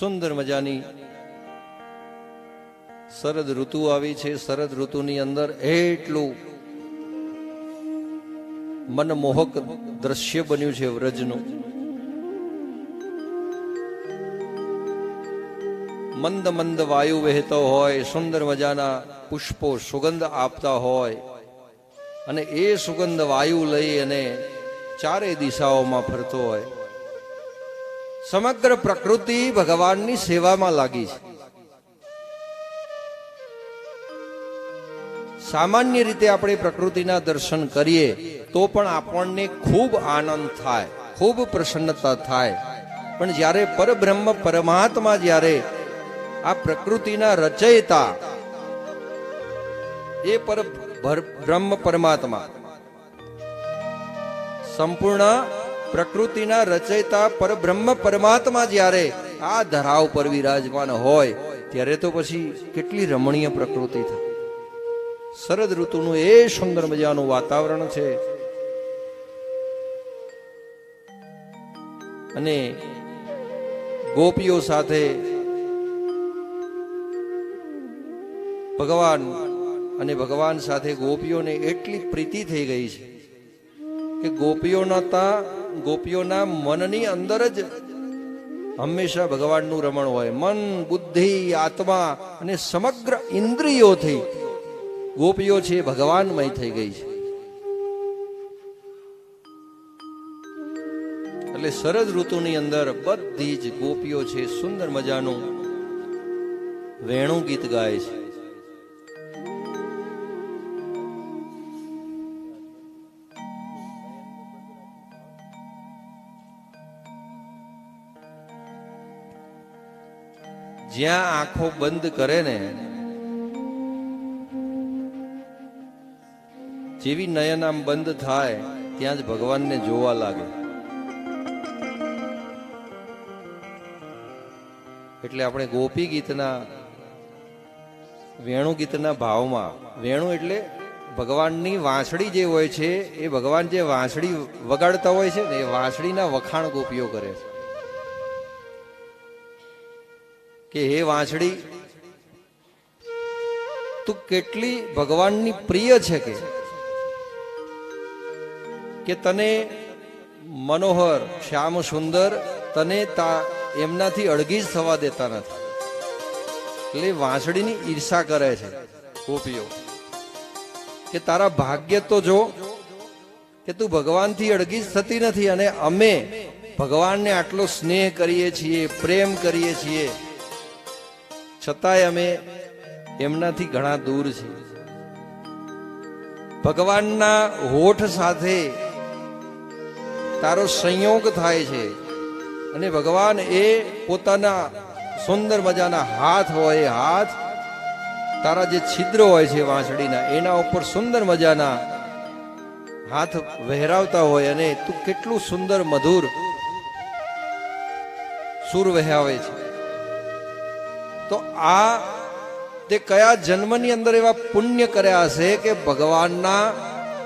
સુંદર મજાની શરદ ઋતુ આવી છે. શરદ ઋતુની અંદર એટલું મનમોહક દ્રશ્ય બન્યું છે વ્રજનું. મંદ મંદ વાયુ વહેતો હોય, સુંદર મજાના પુષ્પો સુગંધ આપતા હોય અને એ સુગંધ વાયુ લઈ અને ચારે દિશાઓમાં ફરતો હોય. સમગ્ર પ્રકૃતિ ભગવાનની સેવામાં લાગી છે. સામાન્ય રીતે આપણે પ્રકૃતિના દર્શન કરીએ તો પણ આપણને ખૂબ આનંદ થાય, ખૂબ પ્રસન્નતા થાય. પણ જ્યારે પરબ્રહ્મ પરમાત્મા જ્યારે આ પ્રકૃતિના રચયતા, એ પર બ્રહ્મ પરમાત્મા, સંપૂર્ણ પ્રકૃતિના રચયતા પરબ્રહ્મ પરમાત્મા જ્યારે આ ધરાવ પર વિરાજમાન હોય, ત્યારે તો પછી કેટલી રમણીય પ્રકૃતિ થાય. શરદ ઋતુનું એ સુંદર મજાનું વાતાવરણ છે. અને ગોપીઓ સાથે ભગવાન અને ભગવાન સાથે ગોપીઓને એટલી પ્રીતિ થઈ ગઈ છે કે ગોપીઓના તા ગોપીઓના મનની અંદર જ હંમેશા ભગવાનનું રમણ હોય. મન, બુદ્ધિ, આત્મા અને સમગ્ર ઇન્દ્રિયોથી ગોપીઓ છે ભગવાનમય થઈ ગઈ છે. એટલે શરદ ઋતુની અંદર બધી જ ગોપીઓ છે સુંદર મજાનું વેણું ગીત ગાય છે. જ્યાં આંખો બંધ કરે ને, જેવી નયન આમ બંધ થાય, ત્યાં જ ભગવાનને જોવા લાગે. એટલે આપણે ગોપી ગીતના, વેણુ ગીતના ભાવમાં, વેણુ એટલે ભગવાનની વાંસળી જે હોય છે, એ ભગવાન જે વાંસળી વગાડતા હોય છે ને, એ વાંસળીના વખાણ ગોપીઓ કરે છે. કે હે વાંસળી, તું કેટલી ભગવાનની પ્રિય છે કે કે તને મનોહર, શ્યામ સુંદર, તને તા એમનાથી અળગી જ થવા દેતા નથી. એટલે વાંસળીની ઈર્ષા કરે છે ગોપીઓ, કે તારા ભાગ્ય તો જો, કે તું ભગવાનથી અળગી જ થતી નથી અને અમે ભગવાનને આટલો સ્નેહ કરીએ છીએ, પ્રેમ કરીએ છીએ છતાંય અમે એમનાથી ઘણા દૂર છીએ. ભગવાનના હોઠ સાથે તારો સંયોગ થાય છે અને ભગવાન એ પોતાના સુંદર મજાના હાથ હોય હાથ તારા જે છિદ્રો હોય છે વાંસળીના, એના ઉપર સુંદર મજાના હાથ વહેરાવતા હોય અને તું કેટલું સુંદર મધુર સુર વહેરાવે છે. તો આ તે કયા જન્મની અંદર એવા પુણ્ય કર્યા હશે કે ભગવાનના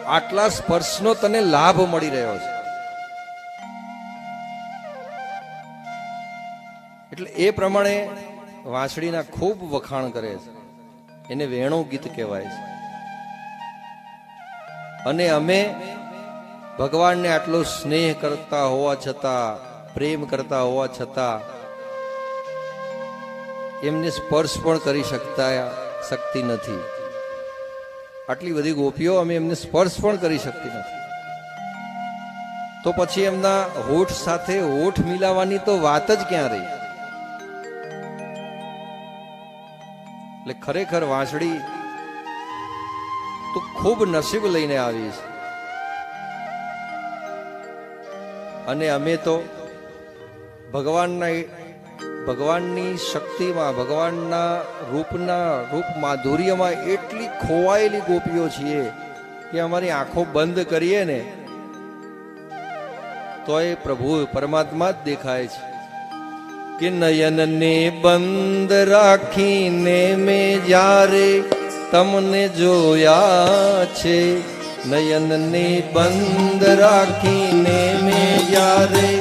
આટલા સ્પર્શનો તને લાભ મળી રહ્યો છે? એટલે એ પ્રમાણે વાંસળીના ખૂબ વખાણ કરે છે. એને વેણું ગીત કહેવાય છે. અને અમે ભગવાનને આટલો સ્નેહ કરતા હોવા છતાં, પ્રેમ કરતા હોવા છતાં એમને સ્પર્શ પણ કરી શકતા શકતી નથી. આટલી બધી ગોપીઓ અમે એમને સ્પર્શ પણ કરી શકતી નથી. તો પછી એમના હોઠ સાથે હોઠ મિલાવવાની તો વાત જ ક્યાં રહી? એટલે ખરેખર વાંસળી તો ખૂબ નસીબ લઈને આવી છે. અને અમે તો ભગવાનના ભગવાનની શક્તિમાં, ભગવાનના રૂપના, રૂપ માધુર્યમાં એટલી ખોવાયેલી ગોપીઓ છીએ કે અમારી આંખો બંધ કરીએ ને તો એ પ્રભુ પરમાત્મા જ દેખાય છે. કે નયનને બંધ રાખીને મેં જ્યારે તમને જોયા છે, નયનને બંધ રાખીને મેં જ્યારે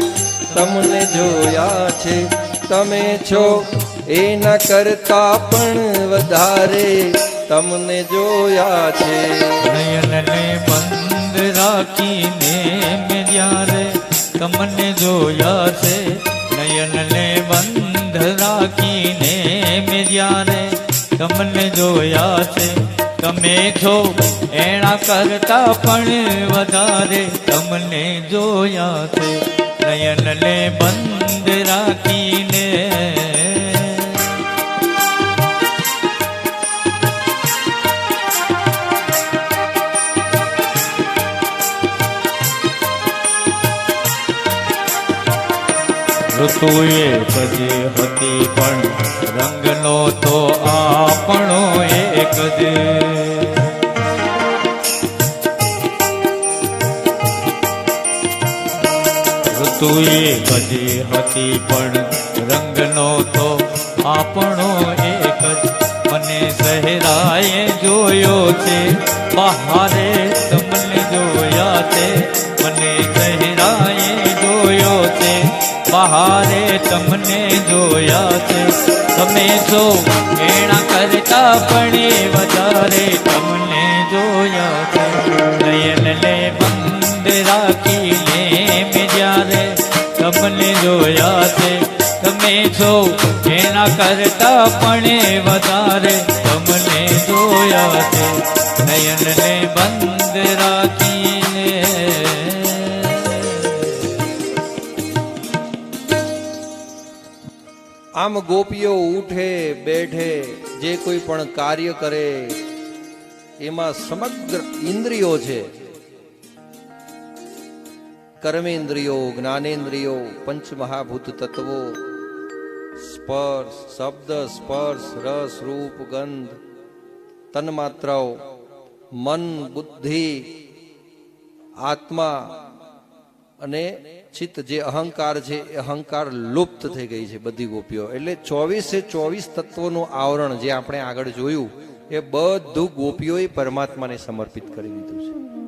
તમને જોયા છે તમે છો એના કરતા પણ વધારે તમને જોયા છે. નયનને બંધ રાખીને મેં જ્યારે તમને જોયા છે. નયનને બંધ રાખીને મેં જ્યારે તમને જોયા છે. તમે છો, એના કરતા પણ વધારે તમને જોયા છે. નયનને બંધ રાખીને ઋતુએ કદી હતી પણ રંગનો તો આપણો એક જ. ઋતુએ કદી હતી પણ રંગનો તો આપણો એક જ. મને સહેરાએ જોયો છે, બહારે તમને જોયા છે, મને છે બહારે તમને જોયા છે. તમે છો એના કરતા પણ વધારે તમને જોયા છે. નયનને બંધ રાખીને મેં જ્યારે તમને જોયા છે. તમે છો એના કરતા પણ વધારે તમને જોયા છે. નયનને બંધ રાખીને આમ ગોપીઓ ઉઠે, બેઠે, જે કોઈ પણ કાર્ય કરે, એમાં સમગ્ર ઇન્દ્રિયો છે. કર્મેન્દ્રિયો, જ્ઞાનેન્દ્રિયો, પંચમહાભૂત તત્વો, સ્પર્શ, શબ્દ, સ્પર્શ, રસ, રૂપ, ગંધ, તન્માત્રાઓ, મન, બુદ્ધિ, આત્મા અને ચિત્ત જે અહંકાર છે, એ અહંકાર લુપ્ત થઈ ગઈ છે બધી ગોપીઓ. એટલે ચોવીસે ચોવીસ તત્વોનું આવરણ જે આપણે આગળ જોયું, એ બધું ગોપીઓએ પરમાત્માને સમર્પિત કરી દીધું છે.